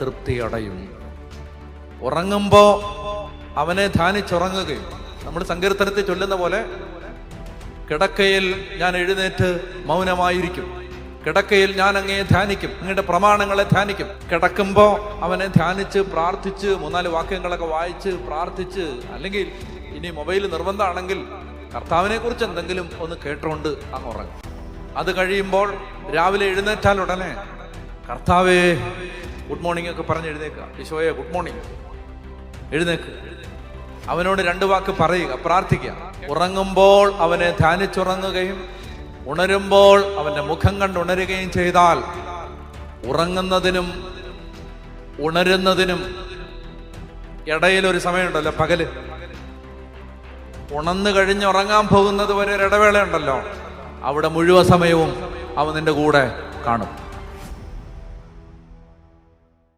തൃപ്തിയടയും ഉറങ്ങുമ്പോൾ അവനെ ധ്യാനിച്ചുറങ്ങുകയും നമ്മൾ സങ്കീർത്തനത്തിൽ ചൊല്ലുന്ന പോലെ കിടക്കയിൽ ഞാൻ എഴുന്നേറ്റ് മൗനമായിരിക്കും. കിടക്കയിൽ ഞാൻ അങ്ങയെ ധ്യാനിക്കും അങ്ങയുടെ പ്രമാണങ്ങളെ ധ്യാനിക്കും. കിടക്കുമ്പോൾ അവനെ ധ്യാനിച്ച് പ്രാർത്ഥിച്ച് മൂന്നാൽ വാക്യങ്ങളൊക്കെ വായിച്ച് പ്രാർത്ഥിച്ച് അല്ലെങ്കിൽ ഇനി മൊബൈൽ നിർബന്ധമാണെങ്കിൽ കർത്താവിനെ കുറിച്ച് എന്തെങ്കിലും ഒന്ന് കേട്ടുകൊണ്ട് അങ്ങ് ഉറങ്ങും. അത് കഴിയുമ്പോൾ രാവിലെ എഴുന്നേറ്റാൽ ഉടനെ കർത്താവേ ഗുഡ് മോർണിംഗ് ഒക്കെ പറഞ്ഞ് എഴുന്നേക്കുക. ഈശോയെ ഗുഡ് മോർണിംഗ് എഴുന്നേക്ക്. അവനോട് രണ്ട് വാക്ക് പറയുക പ്രാർത്ഥിക്കുക. ഉറങ്ങുമ്പോൾ അവനെ ധ്യാനിച്ചുറങ്ങുകയും ഉണരുമ്പോൾ അവന്റെ മുഖം കണ്ട് ഉണരുകയും ചെയ്താൽ ഉറങ്ങുന്നതിനും ഉണരുന്നതിനും ഇടയിൽ ഒരു സമയമുണ്ടല്ലോ പകൽ. ഉണന്നു കഴിഞ്ഞ് ഉറങ്ങാൻ പോകുന്നത് വരെ ഒരു ഇടവേള ഉണ്ടല്ലോ അവിടെ മുഴുവൻ സമയവും അവൻ നിന്റെ കൂടെ കാണും.